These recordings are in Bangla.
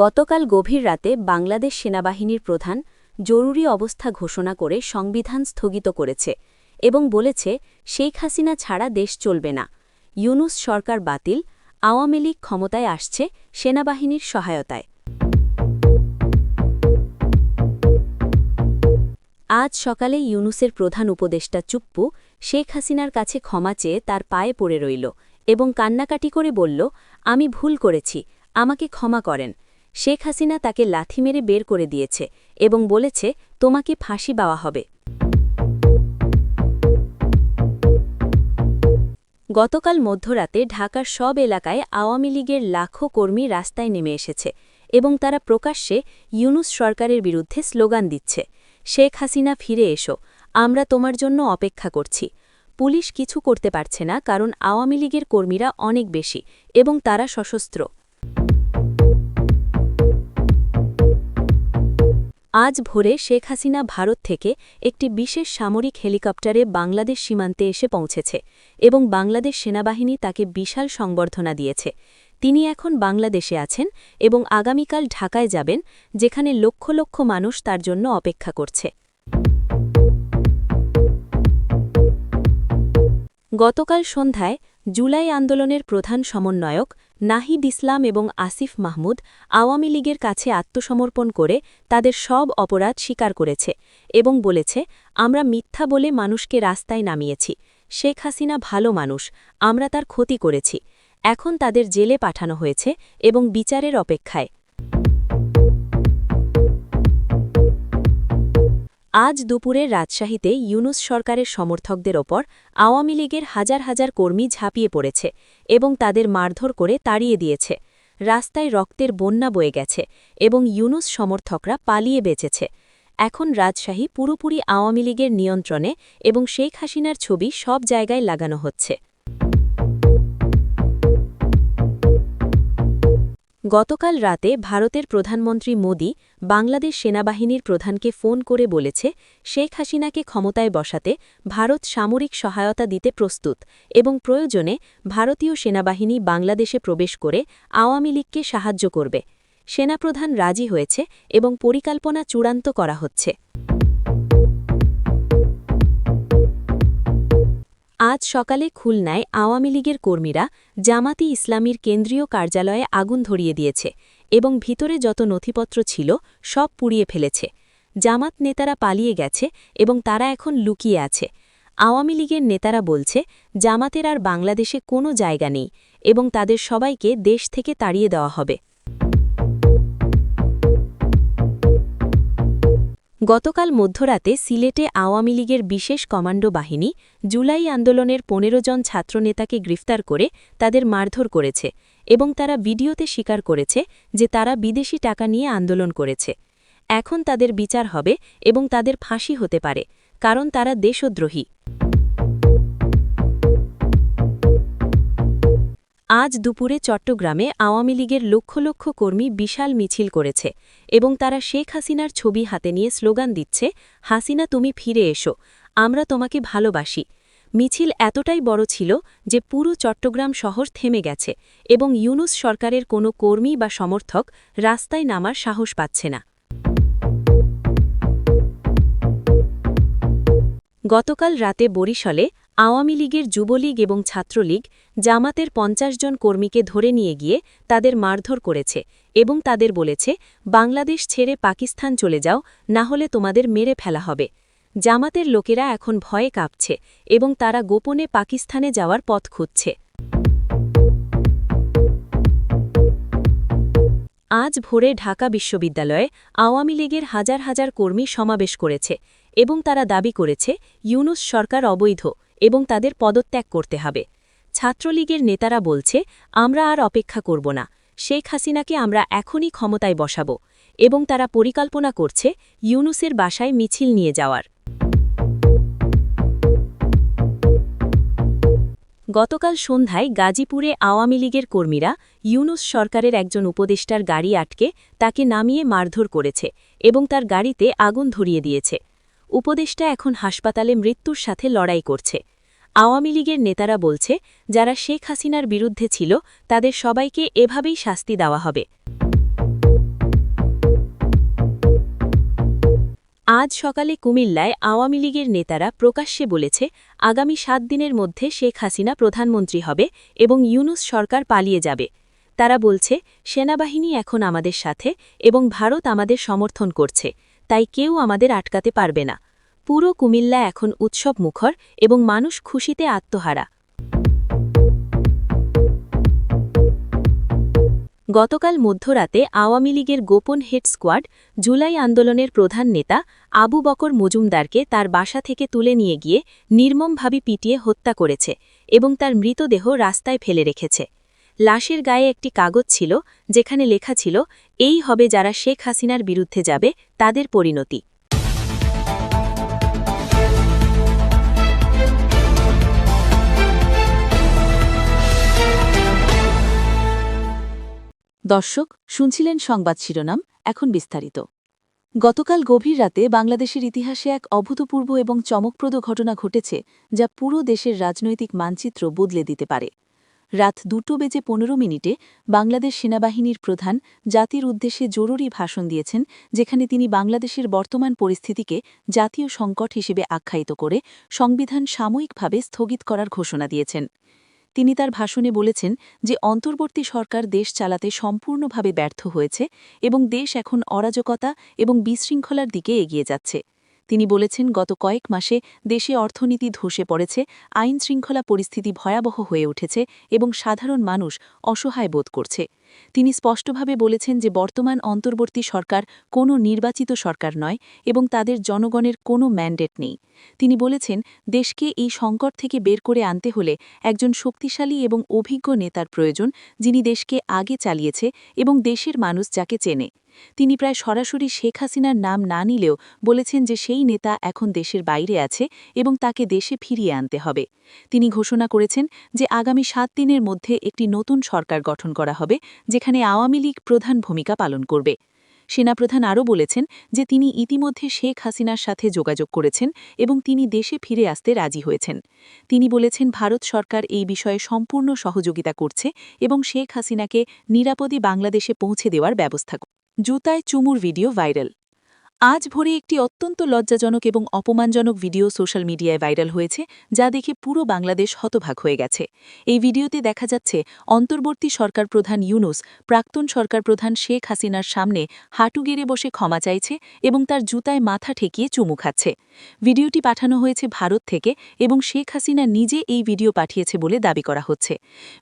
গতকাল গভীর রাতে বাংলাদেশ সেনাবাহিনীর প্রধান জরুরি অবস্থা ঘোষণা করে সংবিধান স্থগিত করেছে এবং বলেছে, শেখ হাসিনা ছাড়া দেশ চলবে না। ইউনুস সরকার বাতিল, আওয়ামী লীগ ক্ষমতায় আসছে, সেনাবাহিনীর সহায়তায়। আজ সকালে ইউনুসের প্রধান উপদেষ্টা চুপ্পু শেখ হাসিনার কাছে ক্ষমা চেয়ে তার পায়ে পড়ে রইল এবং কান্নাকাটি করে বলল, আমি ভুল করেছি, আমাকে ক্ষমা করেন। শেখ হাসিনা তাকে লাথি মেরে বের করে দিয়েছে এবং বলেছে, তোমাকে ফাঁসি পাওয়া হবে। গতকাল মধ্যরাতে ঢাকার সব এলাকায় আওয়ামী লীগের লাখো কর্মী রাস্তায় নেমে এসেছে এবং তারা প্রকাশ্যে ইউনুস সরকারের বিরুদ্ধে স্লোগান দিচ্ছে, শেখ হাসিনা, ফিরে এসো, আমরা তোমার জন্য অপেক্ষা করছি। পুলিশ কিছু করতে পারছে না কারণ আওয়ামী লীগের কর্মীরা অনেক বেশি এবং তারা সশস্ত্র। আজ ভোরে শেখ হাসিনা ভারত থেকে একটি বিশেষ সামরিক হেলিকপ্টারে বাংলাদেশ সীমান্তে এসে পৌঁছেছে এবং বাংলাদেশ সেনাবাহিনী তাকে বিশাল সংবর্ধনা দিয়েছে। তিনি এখন বাংলাদেশে আছেন এবং আগামীকাল ঢাকায় যাবেন, যেখানে লক্ষ লক্ষ মানুষ তার জন্য অপেক্ষা করছে। গতকাল সন্ধ্যায় জুলাই আন্দোলনের প্রধান সমন্বয়ক নাহিদ ইসলাম এবং আসিফ মাহমুদ আওয়ামী লীগের কাছে আত্মসমর্পণ করে তাদের সব অপরাধ স্বীকার করেছে এবং বলেছে, আমরা মিথ্যা বলে মানুষকে রাস্তায় নামিয়েছি। শেখ হাসিনা ভালো মানুষ, আমরা তার ক্ষতি করেছি। এখন তাদের জেলে পাঠানো হয়েছে এবং বিচারের অপেক্ষায়। আজ দুপুরে রাজশাহীতে ইউনুস সরকারের সমর্থকদের ওপর আওয়ামী লীগের হাজার হাজার কর্মী ঝাঁপিয়ে পড়েছে এবং তাদের মারধর করে তাড়িয়ে দিয়েছে। রাস্তায় রক্তের বন্যা বয়ে গেছে এবং ইউনুস সমর্থকরা পালিয়ে বেঁচেছে। এখন রাজশাহী পুরোপুরি আওয়ামী লীগের নিয়ন্ত্রণে এবং শেখ হাসিনার ছবি সব জায়গায় লাগানো হচ্ছে। গতকাল রাতে ভারতের প্রধানমন্ত্রী মোদি বাংলাদেশ সেনাবাহিনীর প্রধানকে ফোন করে বলেছে, শেখ হাসিনাকে ক্ষমতায় বসাতে ভারত সামরিক সহায়তা দিতে প্রস্তুত এবং প্রয়োজনে ভারতীয় সেনাবাহিনী বাংলাদেশে প্রবেশ করে আওয়ামী লীগকে সাহায্য করবে। সেনাপ্রধান রাজি হয়েছে এবং পরিকল্পনা চূড়ান্ত করা হচ্ছে। আজ সকালে খুলনায় আওয়ামী লীগের কর্মীরা জামাতি ইসলামীর কেন্দ্রীয় কার্যালয়ে আগুন ধরিয়ে দিয়েছে এবং ভিতরে যত নথিপত্র ছিল সব পুড়িয়ে ফেলেছে। জামাত নেতারা পালিয়ে গেছে এবং তারা এখন লুকিয়ে আছে। আওয়ামী লীগের নেতারা বলছে, জামাতের আর বাংলাদেশে কোনো জায়গা নেই এবং তাদের সবাইকে দেশ থেকে তাড়িয়ে দেওয়া হবে। গতকাল মধ্যরাতে সিলেটে আওয়ামী লীগের বিশেষ কমান্ডো বাহিনী জুলাই আন্দোলনের পনেরো জন ছাত্রনেতাকে গ্রেফতার করে তাদের মারধর করেছে এবং তারা ভিডিওতে স্বীকার করেছে যে তারা বিদেশি টাকা নিয়ে আন্দোলন করেছে। এখন তাদের বিচার হবে এবং তাদের ফাঁসি হতে পারে, কারণ তারা দেশদ্রোহী। আজ দুপুরে চট্টগ্রামে আওয়ামী লীগের লক্ষ লক্ষ কর্মী বিশাল মিছিল করেছে এবং তারা শেখ হাসিনার ছবি হাতে নিয়ে স্লোগান দিচ্ছে, হাসিনা, তুমি ফিরে এসো, আমরা তোমাকে ভালোবাসি। মিছিল এতটাই বড় ছিল যে পুরো চট্টগ্রাম শহর থেমে গেছে এবং ইউনুস সরকারের কোনো কর্মী বা সমর্থক রাস্তায় নামার সাহস পাচ্ছে না। গতকাল রাতে বরিশলে আওয়ামী লীগের যুবলীগ এবং ছাত্রলীগ জামাতের পঞ্চাশ জন কর্মীকে ধরে নিয়ে গিয়ে তাদের মারধর করেছে এবং তাদের বলেছে, বাংলাদেশ ছেড়ে পাকিস্তান চলে যাও, না হলে তোমাদের মেরে ফেলা হবে। জামাতের লোকেরা এখন ভয়ে কাঁপছে এবং তারা গোপনে পাকিস্তানে যাওয়ার পথ খুঁজছে। আজ ভোরে ঢাকা বিশ্ববিদ্যালয়ে আওয়ামী লীগের হাজার হাজার কর্মী সমাবেশ করেছে এবং তারা দাবি করেছে, ইউনুস সরকার অবৈধ এবং তাদের পদত্যাগ করতে হবে। ছাত্রলীগের নেতারা বলছে, আমরা আর অপেক্ষা করব না। শেখ হাসিনাকে আমরা এখনই ক্ষমতায় বসাব। এবং তারা পরিকল্পনা করছে, ইউনুসের বাসায় মিছিল নিয়ে যাওয়ার। গতকাল সন্ধ্যায় গাজীপুরে আওয়ামী লীগের কর্মীরা ইউনুস সরকারের একজন উপদেষ্টার গাড়ি আটকে তাকে নামিয়ে মারধর করেছে এবং তার গাড়িতে আগুন ধরিয়ে দিয়েছে। উপদেষ্টা এখন হাসপাতালে মৃত্যুর সাথে লড়াই করছে। আওয়ামী লীগের নেতারা বলছে, যারা শেখ হাসিনার বিরুদ্ধে ছিল, তাদের সবাইকে এভাবেই শাস্তি দেওয়া হবে। আজ সকালে কুমিল্লায় আওয়ামী লীগের নেতারা প্রকাশ্যে বলেছে, আগামী সাত দিনের মধ্যে শেখ হাসিনা প্রধানমন্ত্রী হবে এবং ইউনুস সরকার পালিয়ে যাবে। তারা বলছে, সেনাবাহিনী এখন আমাদের সাথে এবং ভারত আমাদের সমর্থন করছে, তাই কেউ আমাদের আটকাতে পারবে না। পুরো কুমিল্লা এখন উৎসব মুখর এবং মানুষ খুশিতে আত্মহারা। গতকাল মধ্যরাতে আওয়ামী লীগের গোপন হেড স্কোয়াড জুলাই আন্দোলনের প্রধান নেতা আবু বকর মজুমদারকে তার বাসা থেকে তুলে নিয়ে গিয়ে নির্মমভাবে পিটিয়ে হত্যা করেছে এবং তার মৃতদেহ রাস্তায় ফেলে রেখেছে। লাশের গায়ে একটি কাগজ ছিল, যেখানে লেখা ছিল, এই হবে যারা শেখ হাসিনার বিরুদ্ধে যাবে, তাদের পরিণতি। দর্শক, শুনছিলেন সংবাদ শিরোনাম, এখন বিস্তারিত। গতকাল গভীর রাতে বাংলাদেশের ইতিহাসে এক অভূতপূর্ব এবং চমকপ্রদ ঘটনা ঘটেছে, যা পুরো দেশের রাজনৈতিক মানচিত্র বদলে দিতে পারে। রাত দুটো বেজে পনেরো মিনিটে বাংলাদেশ সেনাবাহিনীর প্রধান জাতির উদ্দেশ্যে জরুরি ভাষণ দিয়েছেন, যেখানে তিনি বাংলাদেশের বর্তমান পরিস্থিতিকে জাতীয় সংকট হিসেবে আখ্যায়িত করে সংবিধান সাময়িকভাবে স্থগিত করার ঘোষণা দিয়েছেন। তিনি তার ভাষণে বলেছেন যে অন্তর্বর্তী সরকার দেশ চালাতে সম্পূর্ণভাবে ব্যর্থ হয়েছে এবং দেশ এখন অরাজকতা এবং বিশৃঙ্খলার দিকে এগিয়ে যাচ্ছে। তিনি বলেছেন, গত কয়েক মাসে দেশে অর্থনীতি ধসে পড়েছে আইন শৃঙ্খলা পরিস্থিতি ভয়াবহ হয়ে উঠেছে এবং সাধারণ মানুষ অসহায় বোধ করছে। তিনি স্পষ্টভাবে বলেছেন যে, বর্তমান অন্তর্বর্তী সরকার কোনো নির্বাচিত সরকার নয় এবং তাদের জনগণের কোনো ম্যান্ডেট নেই। তিনি বলেছেন, দেশকে এই সংকট থেকে বের করে আনতে হলে একজন শক্তিশালী এবং অভিজ্ঞ নেতার প্রয়োজন যিনি দেশকে আগে চালিয়েছে এবং দেশের মানুষ যাকে চেনে। তিনি প্রায় সরাসরি শেখ হাসিনার নাম না নিলেও বলেছেন যে সেই নেতা এখন দেশের বাইরে আছে এবং তাকে দেশে ফিরিয়ে আনতে হবে। তিনি ঘোষণা করেছেন যে আগামী সাত দিনের মধ্যে একটি নতুন সরকার গঠন করা হবে, যেখানে আওয়ামী লীগ প্রধান ভূমিকা পালন করবে। সেনাপ্রধান আরও বলেছেন যে তিনি ইতিমধ্যে শেখ হাসিনার সাথে যোগাযোগ করেছেন এবং তিনি দেশে ফিরে আসতে রাজি হয়েছেন। তিনি বলেছেন, ভারত সরকার এই বিষয়ে সম্পূর্ণ সহযোগিতা করছে এবং শেখ হাসিনাকে নিরাপদে বাংলাদেশে পৌঁছে দেওয়ার ব্যবস্থা জুতায় চুমুর ভিডিও ভাইরাল। আজ ভোরে একটি অত্যন্ত লজ্জাজনক এবং অপমানজনক ভিডিও সোশ্যাল মিডিয়ায় ভাইরাল হয়েছে, যা দেখে পুরো বাংলাদেশ হতভাগ হয়ে গেছে। এই ভিডিওতে দেখা যাচ্ছে, অন্তর্বর্তী সরকার প্রধান ইউনুস, প্রাক্তন সরকার প্রধান শেখ হাসিনার সামনে হাঁটু গেড়ে বসে ক্ষমা চাইছে এবং তার জুতায় মাথা ঠেকিয়ে চুমু খাচ্ছে। ভিডিওটি পাঠানো হয়েছে ভারত থেকে এবং শেখ হাসিনা নিজে এই ভিডিও পাঠিয়েছে বলে দাবি করা হচ্ছে।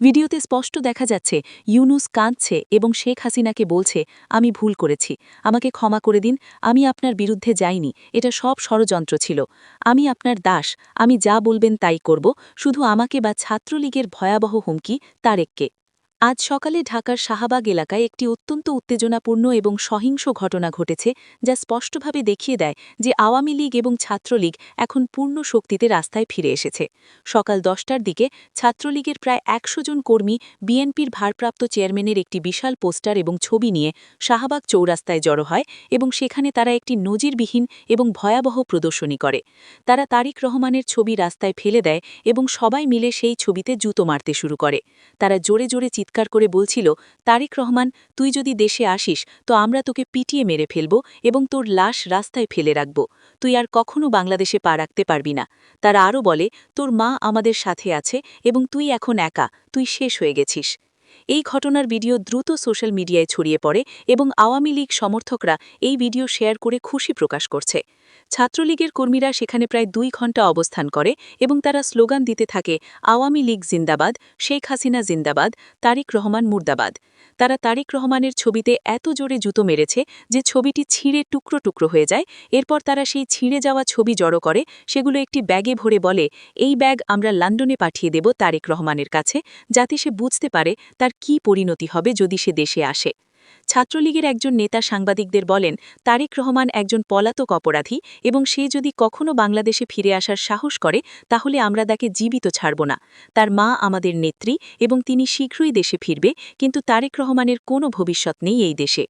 ভিডিওতে স্পষ্ট দেখা যাচ্ছে, ইউনুস কাঁদছে এবং শেখ হাসিনাকে বলছে, আমি ভুল করেছি। আমাকে ক্ষমা করে দিন। আমি আপনার বিরুদ্ধে যাইনি। এটা সব ষড়যন্ত্র ছিল। আমি আপনার দাস। আমি যা বলবেন তাই করব। শুধু আমাকে বা ছাত্রলীগের ভয়াবহ হুমকি, তারেককে। আজ সকালে ঢাকার শাহবাগ এলাকায় একটি অত্যন্ত উত্তেজনাপূর্ণ এবং সহিংস ঘটনা ঘটেছে, যা স্পষ্টভাবে দেখিয়ে দেয় যে আওয়ামী লীগ এবং ছাত্রলীগ এখন পূর্ণ শক্তিতে রাস্তায় ফিরে এসেছে। সকাল দশটার দিকে ছাত্রলীগের প্রায় একশো জন কর্মী বিএনপির ভারপ্রাপ্ত চেয়ারম্যানের একটি বিশাল পোস্টার এবং ছবি নিয়ে শাহবাগ চৌরাস্তায় জড়ো হয় এবং সেখানে তারা একটি নজিরবিহীন এবং ভয়াবহ প্রদর্শনী করে। তারা তারিক রহমানের ছবি রাস্তায় ফেলে দেয় এবং সবাই মিলে সেই ছবিতে জুতো মারতে শুরু করে। তারা জোরে জোরে চিৎকার করে বলছিল, তারিক রহমান, তুই যদি দেশে আসিস, তো আমরা তোকে পিটিয়ে মেরে ফেলব এবং তোর লাশ রাস্তায় ফেলে রাখব। তুই আর কখনো বাংলাদেশে পা রাখতে পারবি না। তারা আরও বলে, তোর মা আমাদের সাথে আছে এবং তুই এখন একা, তুই শেষ হয়ে গেছিস। এই ঘটনার ভিডিও দ্রুত সোশ্যাল মিডিয়ায় ছড়িয়ে পড়ে এবং আওয়ামী লীগ সমর্থকরা এই ভিডিও শেয়ার করে খুশি প্রকাশ করছে। ছাত্রলীগের কর্মীরা সেখানে প্রায় দুই ঘণ্টা অবস্থান করে এবং তারা স্লোগান দিতে থাকে, আওয়ামী লীগ জিন্দাবাদ, শেখ হাসিনা জিন্দাবাদ, তারিক রহমান মুর্দাবাদ। তারা তারিক রহমানের ছবিতে এত জোরে জুতো মেরেছে যে ছবিটি ছিঁড়ে টুকরো টুকরো হয়ে যায়। এরপর তারা সেই ছিঁড়ে যাওয়া ছবি জড়ো করে, সেগুলো একটি ব্যাগে ভরে বলে, এই ব্যাগ আমরা লন্ডনে পাঠিয়ে দেব তারেক রহমানের কাছে, যাতে সে বুঝতে পারে তার কি পরিণতি হবে যদি সে দেশে আসে। ছাত্রলীগের একজন নেতা সাংবাদিকদের বলেন, তারেক রহমান একজন পলাতক অপরাধী এবং সে যদি কখনো বাংলাদেশে ফিরে আসার সাহস করে, তাহলে আমরা তাকে জীবিত ছাড়ব না। তার মা আমাদের নেত্রী এবং তিনি শীঘ্রই দেশে ফিরবে, কিন্তু তারেক রহমানের কোনো ভবিষ্যৎ নেই এই দেশে।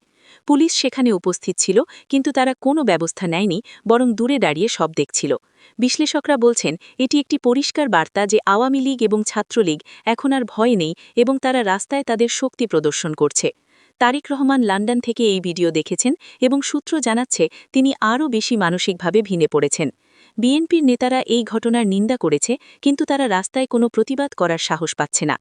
পুলিশ সেখানে উপস্থিত ছিল, কিন্তু তারা কোনো ব্যবস্থা নেয়নি, বরং দূরে দাঁড়িয়ে সব দেখছিল। বিশ্লেষকরা বলছেন, এটি একটি পরিষ্কার বার্তা যে আওয়ামী লীগ এবং ছাত্রলীগ এখন আর ভয় নেই এবং তারা রাস্তায় তাদের শক্তি প্রদর্শন করছে। তারিক রহমান লন্ডন থেকে এই ভিডিও দেখেছেন এবং সূত্র জানাচ্ছে, তিনি আরও বেশি মানসিকভাবে ভিনে পড়েছেন। বিএনপির নেতারা এই ঘটনার নিন্দা করেছে, কিন্তু তারা রাস্তায় কোনো প্রতিবাদ করার সাহস পাচ্ছে না।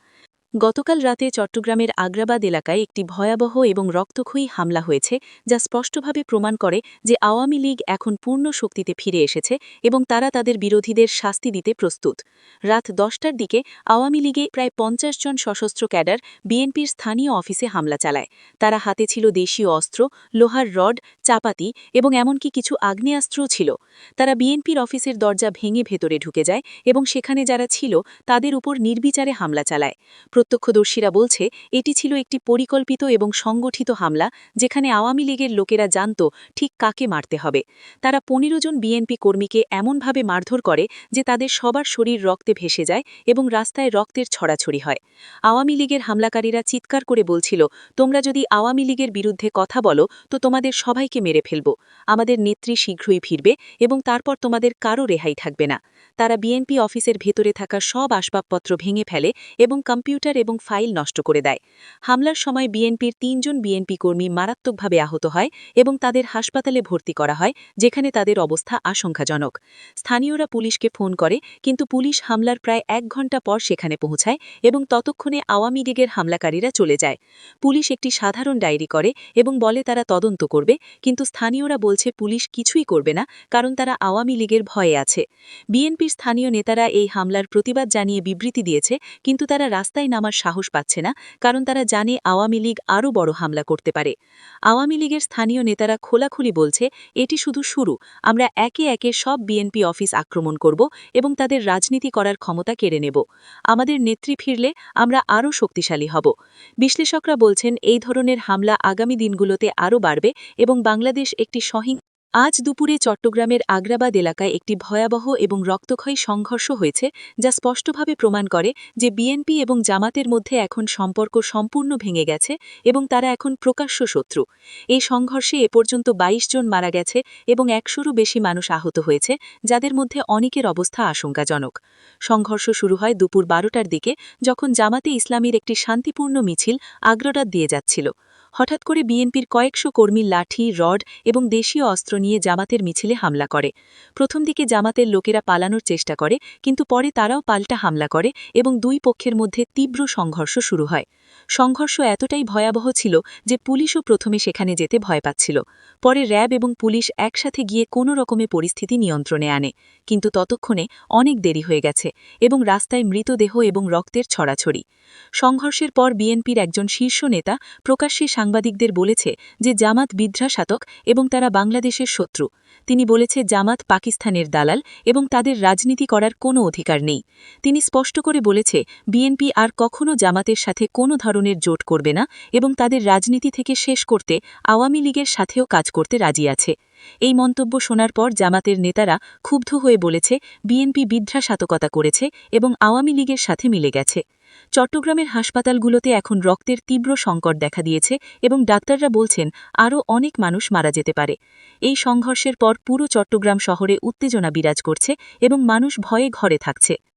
গতকাল রাতে চট্টগ্রামের আগ্রাবাদ এলাকায় একটি ভয়াবহ এবং রক্তক্ষয়ী হামলা হয়েছে, যা স্পষ্টভাবে প্রমাণ করে যে আওয়ামী লীগ এখন পূর্ণ শক্তিতে ফিরে এসেছে এবং তারা তাদের বিরোধীদের শাস্তি দিতে প্রস্তুত। রাত দশটার দিকে আওয়ামী লীগে প্রায় পঞ্চাশ জন সশস্ত্র ক্যাডার বিএনপির স্থানীয় অফিসে হামলা চালায়। তারা হাতে ছিল দেশীয় অস্ত্র, লোহার রড, চাপাতি এবং এমনকি কিছু আগ্নেয়াস্ত্রও ছিল। তারা বিএনপির অফিসের দরজা ভেঙে ভেতরে ঢুকে যায় এবং সেখানে যারা ছিল তাদের উপর নির্বিচারে হামলা চালায়। প্রত্যক্ষদর্শীরা বলছে, এটি ছিল একটি পরিকল্পিত এবং সংগঠিত হামলা, যেখানে আওয়ামী লীগের লোকেরা জানত ঠিক কাকে মারতে হবে। তারা পনেরো জন বিএনপি কর্মীকে এমনভাবে মারধর করে যে তাদের সবার শরীর রক্তে ভেসে যায় এবং রাস্তায় রক্তের ছড়াছড়ি হয়। আওয়ামী লীগের হামলাকারীরা চিৎকার করে বলছিল, তোমরা যদি আওয়ামী লীগের বিরুদ্ধে কথা বলো, তো তোমাদের সবাইকে মেরে ফেলব। আমাদের নেত্রী শীঘ্রই ফিরবে এবং তারপর তোমাদের কারও রেহাই থাকবে না। তারা বিএনপি অফিসের ভেতরে থাকা সব আসবাবপত্র ভেঙে ফেলে এবং কম্পিউটার এবং ফাইল নষ্ট করে দেয়। হামলার সময় বিএনপির তিনজন বিএনপি কর্মী মারাত্মকভাবে আহত হয় এবং তাদের হাসপাতালে ভর্তি করা হয়, যেখানে তাদের অবস্থা আশঙ্কাজনক। স্থানীয়রা পুলিশকে ফোন করে, কিন্তু পুলিশ হামলার প্রায় এক ঘণ্টা পর সেখানে পৌঁছায় এবং ততক্ষণে আওয়ামী লীগের হামলাকারীরা চলে যায়। পুলিশ একটি সাধারণ ডায়েরি করে এবং বলে তারা তদন্ত করবে, কিন্তু স্থানীয়রা বলছে পুলিশ কিছুই করবে না, কারণ তারা আওয়ামী লীগের ভয়ে আছে। বিএনপির স্থানীয় নেতারা এই হামলার প্রতিবাদ জানিয়ে বিবৃতি দিয়েছে, কিন্তু তারা রাস্তায় নামার সাহস পাচ্ছে না, কারণ তারা জানে আওয়ামী লীগ আরও বড় হামলা করতে পারে। আওয়ামী লীগের স্থানীয় নেতারা খোলাখুলি বলছে, এটি শুধু শুরু। আমরা একে একে সব বিএনপি অফিস আক্রমণ করব এবং তাদের রাজনীতি করার ক্ষমতা কেড়ে নেব। আমাদের নেত্রী ফিরলে আমরা আরও শক্তিশালী হব। বিশ্লেষকরা বলছেন, এই ধরনের হামলা আগামী দিনগুলোতে আরও বাড়বে এবং বাংলাদেশ একটি সহিং আজ দুপুরে চট্টগ্রামের আগ্রাবাদ এলাকায় একটি ভয়াবহ এবং রক্তক্ষয়ী সংঘর্ষ হয়েছে, যা স্পষ্টভাবে প্রমাণ করে যে বিএনপি এবং জামাতের মধ্যে এখন সম্পর্ক সম্পূর্ণ ভেঙে গেছে এবং তারা এখন প্রকাশ্য শত্রু। এই সংঘর্ষে এ পর্যন্ত ২২ জন মারা গেছে এবং একশোরও বেশি মানুষ আহত হয়েছে, যাদের মধ্যে অনেকের অবস্থা আশঙ্কাজনক। সংঘর্ষ শুরু হয় দুপুর বারোটার দিকে, যখন জামাতে ইসলামীর একটি শান্তিপূর্ণ মিছিল আগ্রাবাদ দিয়ে যাচ্ছিল। হঠাৎ করে বিএনপির কয়েকশো কর্মী লাঠি, রড এবং দেশীয় অস্ত্র নিয়ে জামাতের মিছিলে হামলা করে। প্রথম দিকে জামাতের লোকেরা পালানোর চেষ্টা করে, কিন্তু পরে তারাও পাল্টা হামলা করে এবং দুই পক্ষের মধ্যে তীব্র সংঘর্ষ শুরু হয়। সংঘর্ষ এতটাই ভয়াবহ ছিল যে পুলিশও প্রথমে সেখানে যেতে ভয় পাচ্ছিল। পরে র্যাব এবং পুলিশ একসাথে গিয়ে কোনো রকমে পরিস্থিতি নিয়ন্ত্রণে আনে। কিন্তু ততক্ষণে অনেক দেরি হয়ে গেছে এবং রাস্তায় মৃতদেহ এবং রক্তের ছড়াছড়ি। সংঘর্ষের পর বিএনপির একজন শীর্ষ নেতা প্রকাশ্যে সাংবাদিকদের বলেছে যে জামাত বিদ্রাসাতক এবং তারা বাংলাদেশের শত্রু। তিনি বলেছে, জামাত পাকিস্তানের দালাল এবং তাদের রাজনীতি করার কোনো অধিকার নেই। তিনি স্পষ্ট করে বলেছে, বিএনপি আর কখনও জামাতের সাথে কোনো ধরনের জোট করবে না এবং তাদের রাজনীতি থেকে শেষ করতে আওয়ামী লীগের সাথেও কাজ করতে রাজি আছে। এই মন্তব্য শোনার পর জামাতের নেতারা ক্ষুব্ধ হয়ে বলেছে, বিএনপি বিদ্রাসাতকতা করেছে এবং আওয়ামী লীগের সাথে মিলে গেছে। চট্টগ্রামের হাসপাতালগুলোতে এখন রক্তের তীব্র সংকট দেখা দিয়েছে এবং ডাক্তাররা বলছেন আরও অনেক মানুষ মারা যেতে পারে। এই সংঘর্ষের পর পুরো চট্টগ্রাম শহরে উত্তেজনা বিরাজ করছে এবং মানুষ ভয়ে ঘরে থাকছে।